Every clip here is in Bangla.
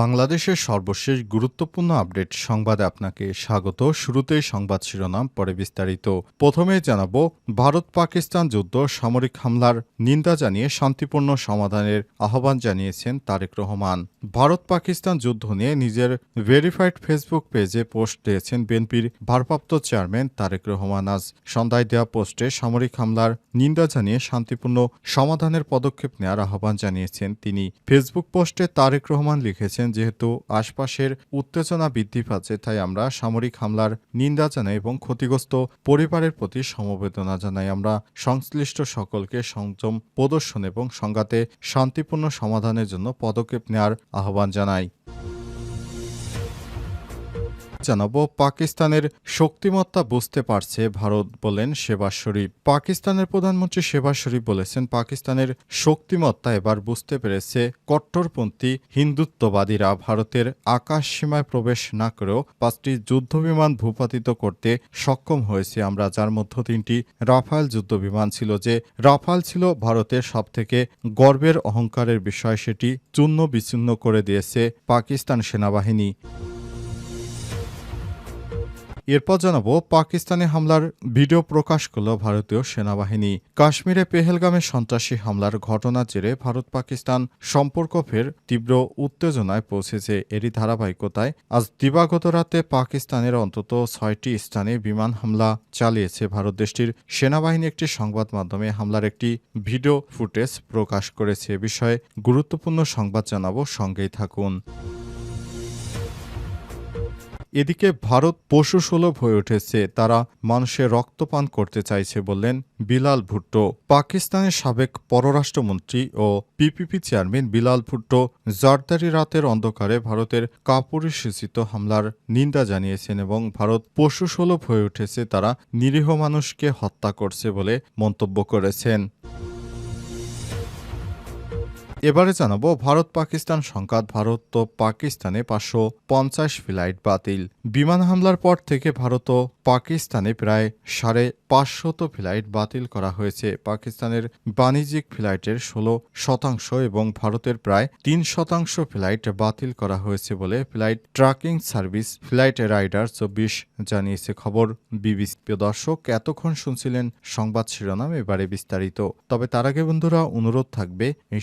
বাংলাদেশের সর্বশেষ গুরুত্বপূর্ণ আপডেট সংবাদে আপনাকে স্বাগত। শুরুতেই সংবাদ শিরোনাম, পরে বিস্তারিত। প্রথমে জানাব ভারত পাকিস্তান যুদ্ধ, সামরিক হামলার নিন্দা জানিয়ে শান্তিপূর্ণ সমাধানের আহ্বান জানিয়েছেন তারেক রহমান। ভারত পাকিস্তান যুদ্ধ নিয়ে নিজের ভেরিফাইড ফেসবুক পেজে পোস্ট দিয়েছেন বিএনপির ভারপ্রাপ্ত চেয়ারম্যান তারেক রহমান। আজ সন্ধ্যায় দেওয়া পোস্টে সামরিক হামলার নিন্দা জানিয়ে শান্তিপূর্ণ সমাধানের পদক্ষেপ নেওয়ার আহ্বান জানিয়েছেন তিনি। ফেসবুক পোস্টে তারেক রহমান লিখেছেন যেহেতু আশপাশের উত্তেজনা বৃদ্ধি পাচ্ছে, তাই আমরা সামরিক হামলার নিন্দা জানাই এবং ক্ষতিগ্রস্ত পরিবারের প্রতি সমবেদনা জানাই। আমরা সংশ্লিষ্ট সকলকে সংযম প্রদর্শন এবং সংঘাতে শান্তিপূর্ণ সমাধানের জন্য পদক্ষেপ নেওয়ার আহ্বান জানাই। জানাব, পাকিস্তানের শক্তিমত্তা বুঝতে পারছে ভারত বলেন শেবাজ শরীফ। পাকিস্তানের প্রধানমন্ত্রী শেবাজ শরীফ বলেছেন, পাকিস্তানের শক্তিমত্তা এবার বুঝতে পেরেছে কট্টরপন্থী হিন্দুত্ববাদীরা। ভারতের আকাশ সীমায় প্রবেশ না করেও পাঁচটি যুদ্ধবিমান ভূপাতিত করতে সক্ষম হয়েছে আমরা, যার মধ্যে তিনটি রাফাল যুদ্ধবিমান ছিল। যে রাফাল ছিল ভারতের সবথেকে গর্বের অহংকারের বিষয়, সেটি চূর্ণ বিচ্ছিন্ন করে দিয়েছে পাকিস্তান সেনাবাহিনী। এরপর জানাব, পাকিস্তানি হামলার ভিডিও প্রকাশ করল ভারতীয় সেনাবাহিনী। কাশ্মীরে পেহেলগামে সন্ত্রাসী হামলার ঘটনার জেরে ভারত পাকিস্তান সম্পর্ক ফের তীব্র উত্তেজনায় পৌঁছেছে। এরই ধারাবাহিকতায় আজ দিবাগত রাতে পাকিস্তানের অন্তত ছয়টি স্থানে বিমান হামলা চালিয়েছে ভারত দেশটির সেনাবাহিনী। একটি সংবাদ মাধ্যমে হামলার একটি ভিডিও ফুটেজ প্রকাশ করেছে। এ বিষয়ে গুরুত্বপূর্ণ সংবাদ জানাব, সঙ্গেই থাকুন। এদিকে ভারত পশু সুলভ হয়ে উঠেছে, তারা মানুষের রক্তপান করতে চাইছে বললেন বিলাল ভুট্টো। পাকিস্তানের সাবেক পররাষ্ট্রমন্ত্রী ও পিপিপি চেয়ারম্যান বিলাল ভুট্টো জর্দারি রাতের অন্ধকারে ভারতের কাপুরুষোচিত হামলার নিন্দা জানিয়েছেন এবং ভারত পশু সুলভ হয়ে উঠেছে, তারা নিরীহ মানুষকে হত্যা করছে বলে মন্তব্য করেছেন। এবারে জানাব ভারত পাকিস্তান সংঘাত, ভারত তো পাকিস্তানে পাঁচশো পঞ্চাশ ফ্লাইট বাতিল। বিমান হামলার পর থেকে ভারত ও পাকিস্তানে প্রায় সাড়ে পাঁচশত ফ্লাইট বাতিল করা হয়েছে। পাকিস্তানের বাণিজ্যিক ফ্লাইটের ষোলো শতাংশ এবং ভারতের প্রায় তিন শতাংশ ফ্লাইট বাতিল করা হয়েছে বলে flight tracking service flight radar চব্বিশ জানিয়েছে খবর বিবিসি। দর্শক, এতক্ষণ শুনছিলেন সংবাদ শিরোনাম, এবারে বিস্তারিত। তবে তার আগে বন্ধুরা, অনুরোধ থাকবে, এই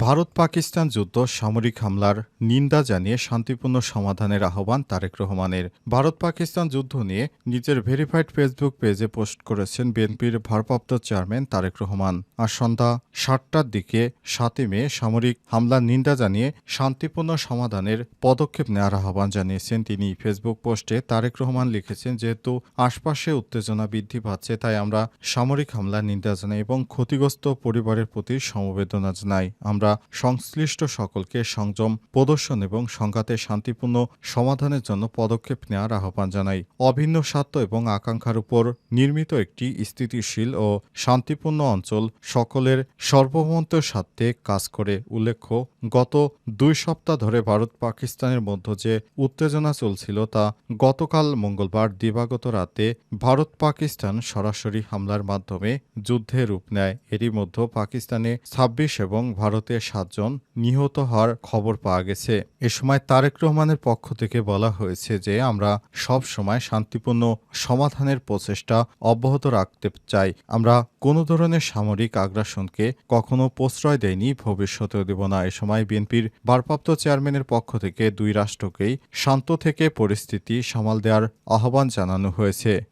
ভারত পাকিস্তান যুদ্ধ, সামরিক হামলার নিন্দা জানিয়ে শান্তিপূর্ণ সমাধানের আহ্বান তারেক রহমানের। ভারত পাকিস্তান যুদ্ধ নিয়ে নিজের ভেরিফাইড ফেসবুক পেজে পোস্ট করেছেন বিএনপির ভারপ্রাপ্ত চেয়ারম্যান তারেক রহমান। আর সন্ধ্যা সাতটার দিকে সাতই মে সামরিক হামলার নিন্দা জানিয়ে শান্তিপূর্ণ সমাধানের পদক্ষেপ নেওয়ার আহ্বান জানিয়েছেন তিনি। ফেসবুক পোস্টে তারেক রহমান লিখেছেন, যেহেতু আশপাশে উত্তেজনা বৃদ্ধি পাচ্ছে, তাই আমরা সামরিক হামলার নিন্দা জানাই এবং ক্ষতিগ্রস্ত পরিবারের প্রতি সমবেদনা জানাই। আমরা সংশ্লিষ্ট সকলকে সংযম, প্রদর্শন এবং সংঘাতে শান্তিপূর্ণ সমাধানের জন্য পদক্ষেপ নেওয়ার আহ্বান জানাই। অভিন্ন স্বার্থ এবং আকাঙ্ক্ষার উপর নির্মিত একটি স্থিতিশীল ও শান্তিপূর্ণ অঞ্চল সকলের সর্বভৌমত্বের স্বার্থে কাজ করে উল্লেখ্য, গত দুই সপ্তাহ ধরে ভারত পাকিস্তানের মধ্যে যে উত্তেজনা চলছিল তা গতকাল মঙ্গলবার দিবাগত রাতে ভারত পাকিস্তান সরাসরি হামলার মাধ্যমে যুদ্ধে রূপ নেয়। এরই মধ্যে পাকিস্তানে ছাব্বিশ এবং ভারতে সাতজন নিহত হওয়ার খবর পাওয়া গেছে। এ সময় তারেক রহমানের পক্ষ থেকে বলা হয়েছে যে, আমরা সব সময় শান্তিপূর্ণ সমাধানের প্রচেষ্টা অব্যাহত রাখতে চাই। আমরা কোনো ধরনের সামরিক আগ্রাসনকে কখনো প্রশ্রয় দেয়নি ভবিষ্যতেও দেব না। এ সময় বিএনপির ভারপ্রাপ্ত চেয়ারম্যানের পক্ষ থেকে দুই রাষ্ট্রকেই শান্ত থেকে পরিস্থিতি সামাল দেওয়ার আহ্বান জানানো হয়েছে।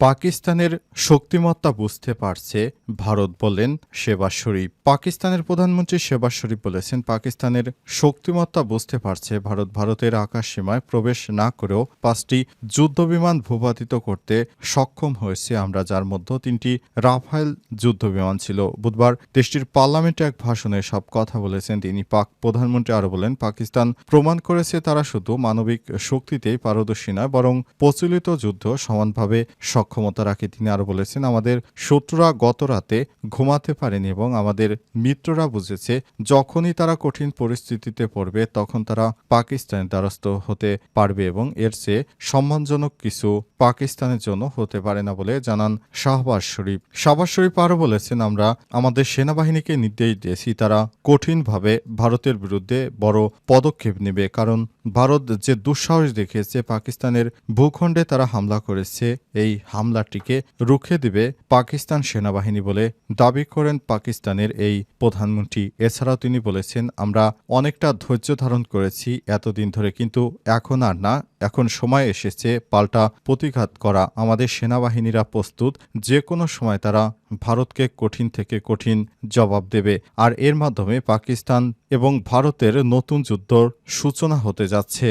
পাকিস্তানের শক্তিমত্তা বুঝতে পারছে ভারত বললেন শেবাজ শরীফ। পাকিস্তানের প্রধানমন্ত্রী শেবাজ শরীফ বলেছেন, পাকিস্তানের শক্তিমত্তা বুঝতে পারছে ভারত। ভারতের আকাশ সীমায় প্রবেশ না করেও পাঁচটি যুদ্ধবিমান ভূপাতিত করতে সক্ষম হয়েছে আমরা, যার মধ্যে তিনটি রাফাইল যুদ্ধবিমান ছিল। বুধবার দেশটির পার্লামেন্টে এক ভাষণে সব কথা বলেছেন তিনি। পাক প্রধানমন্ত্রী আরও বলেন, পাকিস্তান প্রমাণ করেছে তারা শুধু মানবিক শক্তিতেই পারদর্শী নয়, বরং প্রচলিত যুদ্ধ সমানভাবে সক্ষমতা রাখে তিনি আরও বলেছেন, আমাদের শত্রুরা গত রাতে ঘুমাতে পারেনি এবং আমাদের মিত্ররা বুঝেছে, যখনই তারা কঠিন পরিস্থিতিতে পড়বে, তখন তারা পাকিস্তানের দ্বারস্থ হতে পারবে এবং এর চেয়ে সম্মানজনক কিছু পাকিস্তানের জন্য হতে পারে না বলে জানান শাহবাজ শরীফ। শাহবাজ শরীফ আরও বলেছেন, আমরা আমাদের সেনাবাহিনীকে নির্দেশ দিয়েছি, তারা কঠিনভাবে ভারতের বিরুদ্ধে বড় পদক্ষেপ নেবে, কারণ ভারত যে দুঃসাহস দেখিয়েছে, পাকিস্তানের ভূখণ্ডে তারা হামলা করেছে, এই হামলাটিকে রুখে দিবে পাকিস্তান সেনাবাহিনী বলে দাবি করেন পাকিস্তানের এই প্রধানমন্ত্রী। এছাড়াও তিনি বলেছেন, আমরা অনেকটা ধৈর্য ধারণ করেছি এতদিন ধরে, কিন্তু এখন আর না। এখন সময় এসেছে পাল্টা প্রতিঘাত করা। আমাদের সেনাবাহিনীরা প্রস্তুত। যে কোনো সময় তারা ভারতকে কঠিন থেকে কঠিন জবাব দেবে। আর এর মাধ্যমে পাকিস্তান এবং ভারতের নতুন যুদ্ধর সূচনা হতে যাচ্ছে।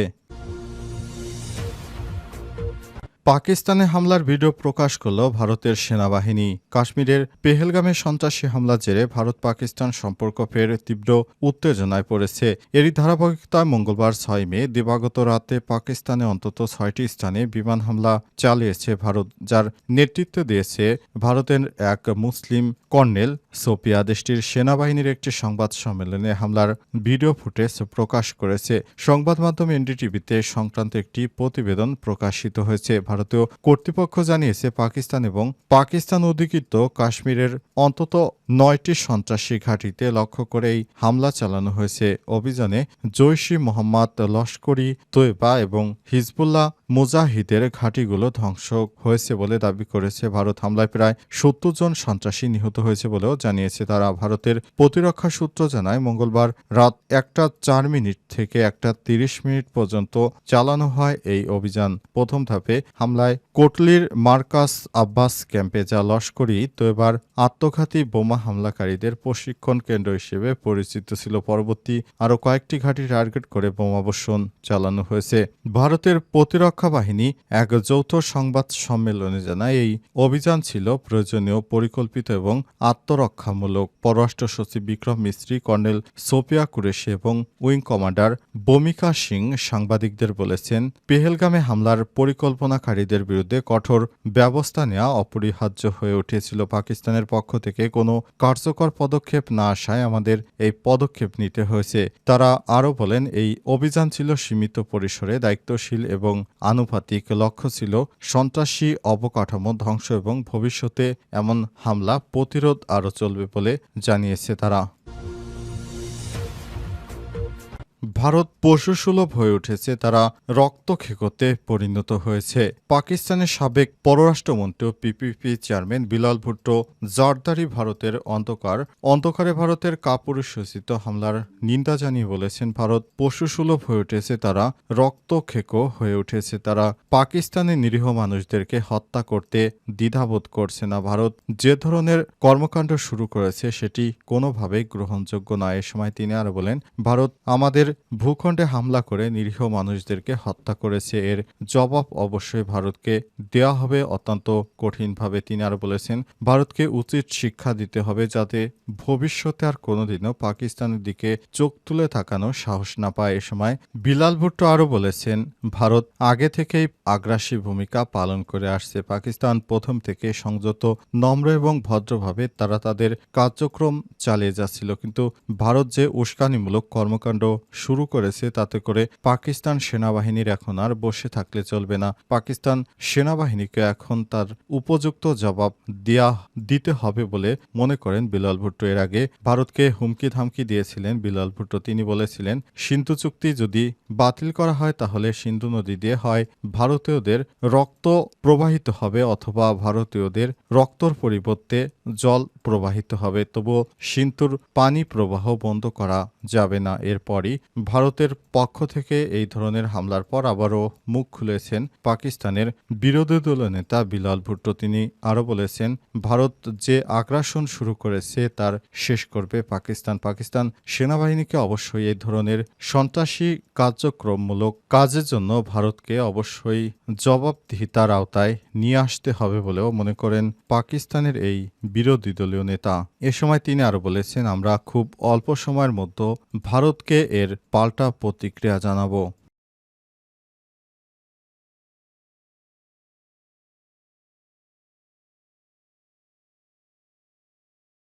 পাকিস্তানে হামলার ভিডিও প্রকাশ করল ভারতের সেনাবাহিনী। কাশ্মীরের পেহেলগামে সন্ত্রাসী হামলার জেরে ভারত পাকিস্তান সম্পর্ক ফের তীব্র উত্তেজনায় পড়েছে। এরই ধারাবাহিকতায় মঙ্গলবার ছয় মে, দিবাগত রাতে পাকিস্তানে অন্তত ছয়টি স্থানে বিমান হামলা চালিয়েছে ভারত, যার নেতৃত্ব দিয়েছে ভারতের এক মুসলিম কর্নেল। সোপিয়া দেশটির সেনাবাহিনীর একটি সংবাদ সম্মেলনে হামলার ভিডিও ফুটেজ প্রকাশ করেছে। সংবাদ মাধ্যম এনডিটিভিতে সংক্রান্ত একটি প্রতিবেদন প্রকাশিত হয়েছে। ভারতীয় কর্তৃপক্ষ জানিয়েছে পাকিস্তান এবং পাকিস্তান অধিকৃত কাশ্মীরের অন্তত নয়টি সন্ত্রাসী ঘাঁটিতে লক্ষ্য করে এই হামলা চালানো হয়েছে। অভিযানে জৈশি মোহাম্মদ, লস্করি তৈবা এবং হিজবুল্লাহ মুজাহিদের ঘাঁটিগুলো ধ্বংস হয়েছে বলে দাবি করেছে ভারত। হামলায় প্রায় সত্তর জন সন্ত্রাসী নিহত হয়েছে বলেও জানিয়েছে তারা। ভারতের প্রতিরক্ষা সূত্র জানায়, মঙ্গলবার রাত একটা চার মিনিট থেকে একটা তিরিশ মিনিট পর্যন্ত চালানো হয় এই অভিযান। প্রথম ধাপে হামলায় কোটলির মার্কাস আব্বাস ক্যাম্পে যা লস্করি তো এবার আত্মঘাতী বোমা হামলাকারীদের প্রশিক্ষণ কেন্দ্র হিসেবে পরিচিত ছিল। পরবর্তী আরও কয়েকটি ঘাঁটি টার্গেট করে বোমাবর্ষণ চালানো হয়েছে। ভারতের প্রতিরক্ষা বাহিনী এক যৌথ সংবাদ সম্মেলনে জানায়, এই অভিযান ছিল প্রয়োজনীয়, পরিকল্পিত এবং আত্মরক্ষামূলক। পররাষ্ট্র সচিব বিক্রম মিস্ত্রি, কর্নেল সোপিয়া কুরেশি এবং উইং কমান্ডার বমিকা সিং সাংবাদিকদের বলেছেন, পেহেলগামে হামলার পরিকল্পনাকারীদের বিরুদ্ধে কঠোর ব্যবস্থা নেওয়া অপরিহার্য হয়ে উঠেছিল। পাকিস্তানের পক্ষ থেকে কোনো কার্যকর পদক্ষেপ না আসায় আমাদের এই পদক্ষেপ নিতে হয়েছে। তারা আরও বলেন, এই অভিযান ছিল সীমিত পরিসরে দায়িত্বশীল এবং আনুপাতিক লক্ষ্য ছিল সন্ত্রাসী অবকাঠামো ধ্বংস এবং ভবিষ্যতে এমন হামলা প্রতিরোধ আরও চলবে বলে জানিয়েছে তারা। ভারত পশুসুলভ হয়ে উঠেছে, তারা রক্ত খেকোতে পরিণত হয়েছে। পাকিস্তানের সাবেক পররাষ্ট্রমন্ত্রী পিপিপি চেয়ারম্যান বিলাল ভুট্টো জারদারি ভারতের অন্ধকার, অন্ধকারে ভারতের কাপুরুষোচিত হামলার নিন্দা জানিয়ে বলেছেন, ভারত পশুসুলভ হয়ে উঠেছে, তারা রক্ত খেকো হয়ে উঠেছে। তারা পাকিস্তানের নিরীহ মানুষদেরকে হত্যা করতে দ্বিধাবোধ করছে না। ভারত যে ধরনের কর্মকাণ্ড শুরু করেছে, সেটি কোনোভাবেই গ্রহণযোগ্য নয় এ সময় তিনি আরও বলেন, ভারত আমাদের ভূখণ্ডে হামলা করে নিরীহ মানুষদেরকে হত্যা করেছে। এর জবাব অবশ্যই ভারতকে দেওয়া হবে। অত্যন্ত কঠিনভাবে তিনি আরও বলেছেন, ভারতকে উচিত শিক্ষা দিতে হবে যাতে ভবিষ্যতে আর কোনোদিনও পাকিস্তানের দিকে চোখ তুলে তাকানো সাহস না পায়। এ সময় বিলাল ভুট্টো আরও বলেছেন, ভারত আগে থেকেই আগ্রাসী ভূমিকা পালন করে আসছে। পাকিস্তান প্রথম থেকে সংযত, নম্র এবং ভদ্রভাবে তারা তাদের কার্যক্রম চালিয়ে যাচ্ছিল। কিন্তু ভারত যে উস্কানিমূলক কর্মকাণ্ড শুরু করেছে তাতে করে পাকিস্তান সেনাবাহিনীর এখন আর বসে থাকলে চলবে না। পাকিস্তান সেনাবাহিনীকে এখন তার উপযুক্ত জবাব দেয়া দিতে হবে বলে মনে করেন বিলাল ভুট্টো। এর আগে ভারতকে হুমকি ধামকি দিয়েছিলেন বিলাল ভুট্টো। তিনি বলেছিলেন, সিন্ধু চুক্তি যদি বাতিল করা হয় তাহলে সিন্ধু নদী দিয়ে হয় ভারতীয়দের রক্ত প্রবাহিত হবে অথবা ভারতীয়দের রক্তর পরিবর্তে জল প্রবাহিত হবে। তবুও সিন্ধুর পানি প্রবাহ বন্ধ করা যাবে না। এরপরই ভারতের পক্ষ থেকে এই ধরনের হামলার পর আবারও মুখ খুলেছেন পাকিস্তানের বিরোধী দলীয় নেতা বিলাল ভুট্টো। তিনি আরও বলেছেন, ভারত যে আগ্রাসন শুরু করেছে তার শেষ করবে পাকিস্তান। পাকিস্তান সেনাবাহিনীকে অবশ্যই এই ধরনের সন্ত্রাসী কার্যক্রমমূলক কাজের জন্য ভারতকে অবশ্যই জবাবদিহিতার আওতায় নিয়ে আসতে হবে বলেও মনে করেন পাকিস্তানের এই বিরোধী দলীয় নেতা। এ সময় তিনি আরও বলেছেন, আমরা খুব অল্প সময়ের মধ্যে ভারতকে এর পাল্টা প্রতিক্রিয়া জানাব।